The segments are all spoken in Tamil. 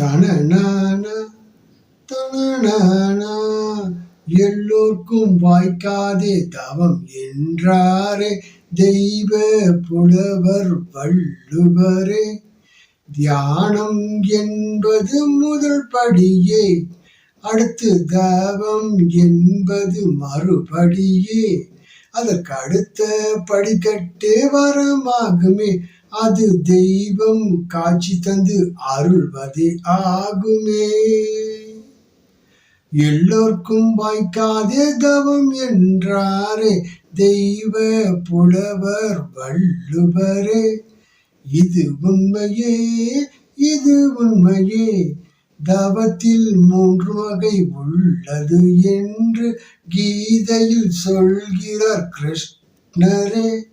தனநான தனநானா எல்லோர்க்கும் வாய்க்காதே தவம் என்றாரே தெய்வ புலவர் வள்ளுவரே. தியானம் என்பது முதல் படியே அடுத்து தவம் என்பது மறுபடியே. அதற்கு அடுத்த படிக்கட்டே வரமாகுமே அது தெய்வம் காட்சி தந்து அருள்வதே ஆகுமே. எல்லோர்க்கும் வாய்க்காதே தவம் என்றாரே தெய்வ புலவர் வள்ளுவரே. இது உண்மையே இது உண்மையே. தவத்தில் மூன்று வகை உள்ளது என்று கீதையில் சொல்கிறார் கிருஷ்ணரே.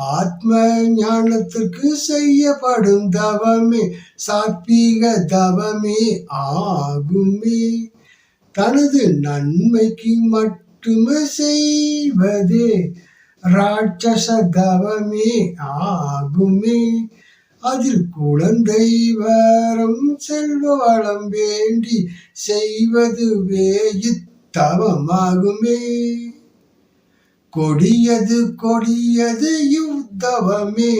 ஆத்ம ஞானத்திற்கு செய்யப்படும் தவமே சாத்வீக தவமே ஆகுமே. தனது நன்மைக்கு மட்டுமே செய்வதே ராட்சச தவமே ஆகுமே. அதில் குழந்தை வரம் செல்வ வளம் வேண்டி செய்வதுவே இத்தவமாகுமே கொடியது கொடியது இவ் தவமே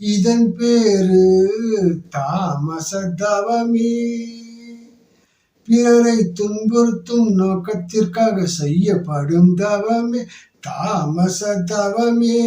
இதன் பேரு தாமச தவமே பிறரை துன்புறுத்தும் நோக்கத்திற்காக செய்யப்படும் தவமே தாமச தவமே